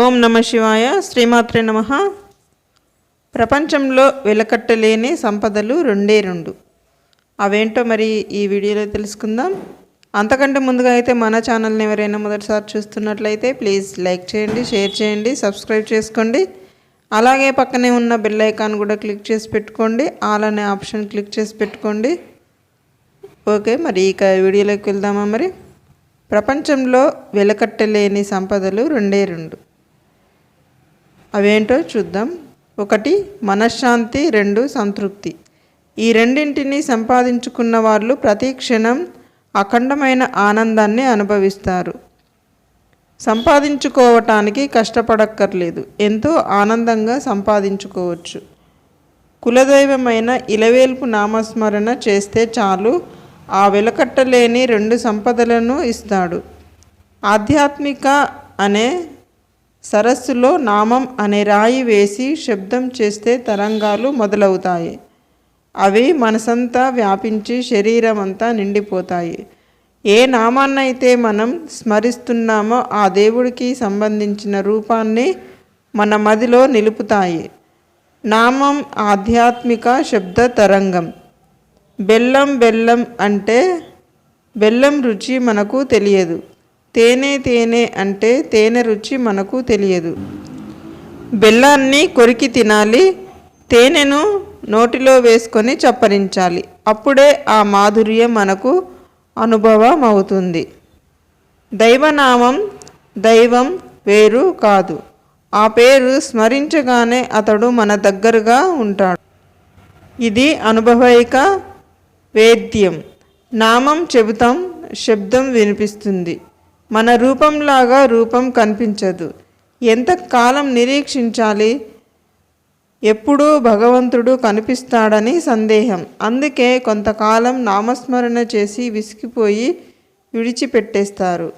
ఓం నమ శివాయ శ్రీమాత్రే నమ. ప్రపంచంలో వెలకట్టలేని సంపదలు రెండే రెండు. అవేంటో మరి ఈ వీడియోలో తెలుసుకుందాం. అంతకంటే ముందుగా అయితే మన ఛానల్ని ఎవరైనా మొదటిసారి చూస్తున్నట్లయితే ప్లీజ్ లైక్ చేయండి షేర్ చేయండి సబ్స్క్రైబ్ చేసుకోండి. అలాగే పక్కనే ఉన్న బెల్ ఐకాన్ కూడా క్లిక్ చేసి పెట్టుకోండి. ఆల్ అనే ఆప్షన్ క్లిక్ చేసి పెట్టుకోండి. ఓకే మరి ఇక వీడియోలోకి వెళ్దామా మరి? ప్రపంచంలో వెలకట్టలేని సంపదలు రెండే రెండు. అవేంటో చూద్దాం. ఒకటి మనశ్శాంతి. రెండు సంతృప్తి. ఈ రెండింటిని సంపాదించుకున్న వాళ్ళు ప్రతి క్షణం అఖండమైన ఆనందాన్ని అనుభవిస్తారు. సంపాదించుకోవటానికి కష్టపడక్కర్లేదు. ఎంతో ఆనందంగా సంపాదించుకోవచ్చు. కులదైవమైన ఇలవేల్పు నామస్మరణ చేస్తే చాలు ఆ వెలకట్టలేని రెండు సంపదలను ఇస్తాడు. ఆధ్యాత్మిక అనే సరస్సులో నామం అనే రాయి వేసి శబ్దం చేస్తే తరంగాలు మొదలవుతాయి. అవి మనసంతా వ్యాపించి శరీరం అంతా నిండిపోతాయి. ఏ నామాన్నైతే మనం స్మరిస్తున్నామో ఆ దేవుడికి సంబంధించిన రూపాన్ని మన మదిలో నిలుపుతాయి. నామం ఆధ్యాత్మిక శబ్ద తరంగం. బెల్లం బెల్లం అంటే బెల్లం రుచి మనకు తెలియదు. తేనె తేనె అంటే తేనె రుచి మనకు తెలియదు. బెల్లాన్ని కొరికి తినాలి తేనెను నోటిలో వేసుకొని చప్పరించాలి. అప్పుడే ఆ మాధుర్యం మనకు అనుభవం అవుతుంది దైవనామం దైవం వేరు కాదు. ఆ పేరు స్మరించగానే అతడు మన దగ్గరగా ఉంటాడు. ఇది అనుభవైక వేద్యం. నామం చెబుతాం శబ్దం వినిపిస్తుంది. మన రూపంలాగా రూపం కనిపించదు. ఎంతకాలం నిరీక్షించాలి? ఎప్పుడూ భగవంతుడు కనిపిస్తాడని సందేహం. అందుకే కొంతకాలం నామస్మరణ చేసి విసిగిపోయి విడిచిపెట్టేస్తారు.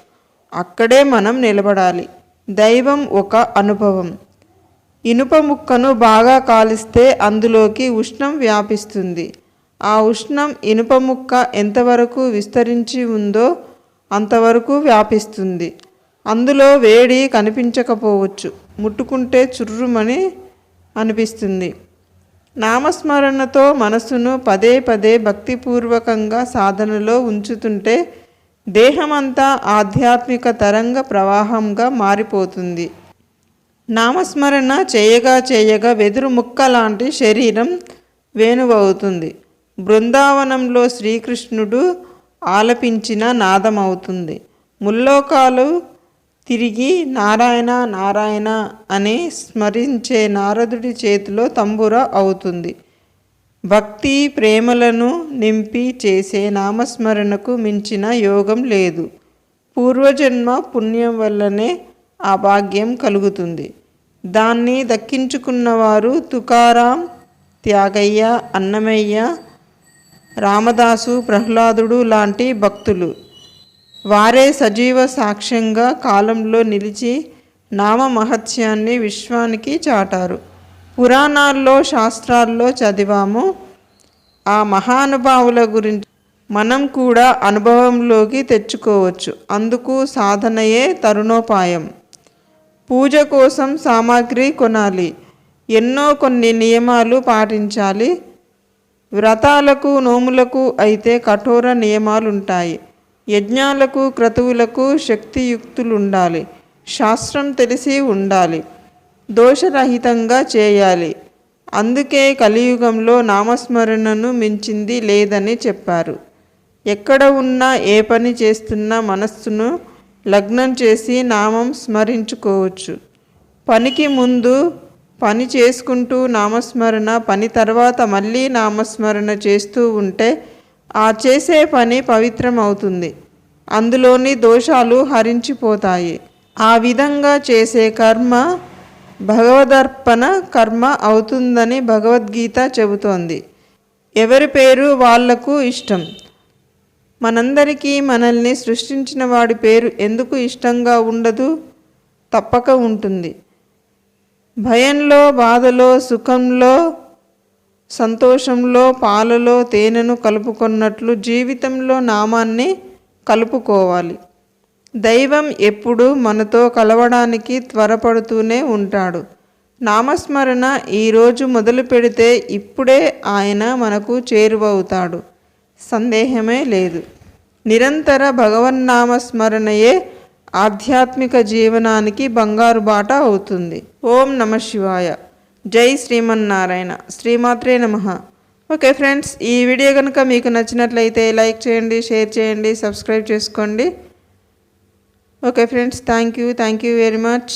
అక్కడే మనం నిలబడాలి. దైవం ఒక అనుభవం. ఇనుప ముక్కను బాగా కాలిస్తే అందులోకి ఉష్ణం వ్యాపిస్తుంది. ఆ ఉష్ణం ఇనుప ముక్క ఎంతవరకు విస్తరించి ఉందో అంతవరకు వ్యాపిస్తుంది. అందులో వేడి కనిపించకపోవచ్చు. ముట్టుకుంటే చుర్రుమని అనిపిస్తుంది. నామస్మరణతో మనసును పదే పదే భక్తిపూర్వకంగా సాధనలో ఉంచుతుంటే దేహమంతా ఆధ్యాత్మిక తరంగ ప్రవాహంగా మారిపోతుంది. నామస్మరణ చేయగా చేయగా వెదురు ముక్క లాంటి శరీరం వేణువవుతుంది. బృందావనంలో శ్రీకృష్ణుడు ఆలపించిన నాదమవుతుంది. ముల్లోకాలు తిరిగి నారాయణ నారాయణ అని స్మరించే నారదుడి చేతిలో తంబుర అవుతుంది. భక్తి ప్రేమలను నింపి చేసే నామస్మరణకు మించిన యోగం లేదు. పూర్వజన్మ పుణ్యం వల్లనే ఆ భాగ్యం కలుగుతుంది. దాన్ని దక్కించుకున్నవారు తుకారాం త్యాగయ్య అన్నమయ్య రామదాసు ప్రహ్లాదుడు లాంటి భక్తులు. వారే సజీవ సాక్ష్యంగా కాలంలో నిలిచి నామ మహత్యాన్ని విశ్వానికి చాటారు. పురాణాల్లో శాస్త్రాల్లో చదివాము. ఆ మహానుభావుల గురించి మనం కూడా అనుభవంలోకి తెచ్చుకోవచ్చు. అందుకు సాధనయే తరుణోపాయం. పూజ కోసం సామాగ్రి కొనాలి. ఎన్నో కొన్ని నియమాలు పాటించాలి. వ్రతాలకు నోములకు అయితే కఠోర నియమాలుంటాయి. యజ్ఞాలకు క్రతువులకు శక్తియుక్తులు ఉండాలి శాస్త్రం తెలిసి ఉండాలి. దోషరహితంగా చేయాలి. అందుకే కలియుగంలో నామస్మరణను మించింది లేదని చెప్పారు. ఎక్కడ ఉన్నా ఏ పని చేస్తున్నా మనస్సును లగ్నం చేసి నామం స్మరించుకోవచ్చు. పనికి ముందు పని చేసుకుంటూ నామస్మరణ పని తర్వాత మళ్ళీ నామస్మరణ చేస్తూ ఉంటే ఆ చేసే పని పవిత్రం అవుతుంది అందులోని దోషాలు హరించిపోతాయి. ఆ విధంగా చేసే కర్మ భగవదర్పణ కర్మ అవుతుందని భగవద్గీత చెబుతోంది. ఎవరి పేరు వాళ్ళకు ఇష్టం? మనందరికీ మనల్ని సృష్టించిన వాడి పేరు ఎందుకు ఇష్టంగా ఉండదు? తప్పక ఉంటుంది. భయంలో బాధలో సుఖంలో సంతోషంలో పాలలో తేనెను కలుపుకున్నట్లు జీవితంలో నామాన్ని కలుపుకోవాలి. దైవం ఎప్పుడూ మనతో కలవడానికి త్వరపడుతూనే ఉంటాడు. నామస్మరణ ఈరోజు మొదలు పెడితే ఇప్పుడే ఆయన మనకు చేరువవుతాడు. సందేహమే లేదు. నిరంతర భగవన్నామస్మరణయే ఆధ్యాత్మిక జీవనానికి బంగారు బాట అవుతుంది. ఓం నమ శివాయ. జై శ్రీమన్నారాయణ. శ్రీమాత్రే నమ. ఓకే ఫ్రెండ్స్ ఈ వీడియో కనుక మీకు నచ్చినట్లయితే లైక్ చేయండి షేర్ చేయండి సబ్స్క్రైబ్ చేసుకోండి. Okay friends thank you thank you very much.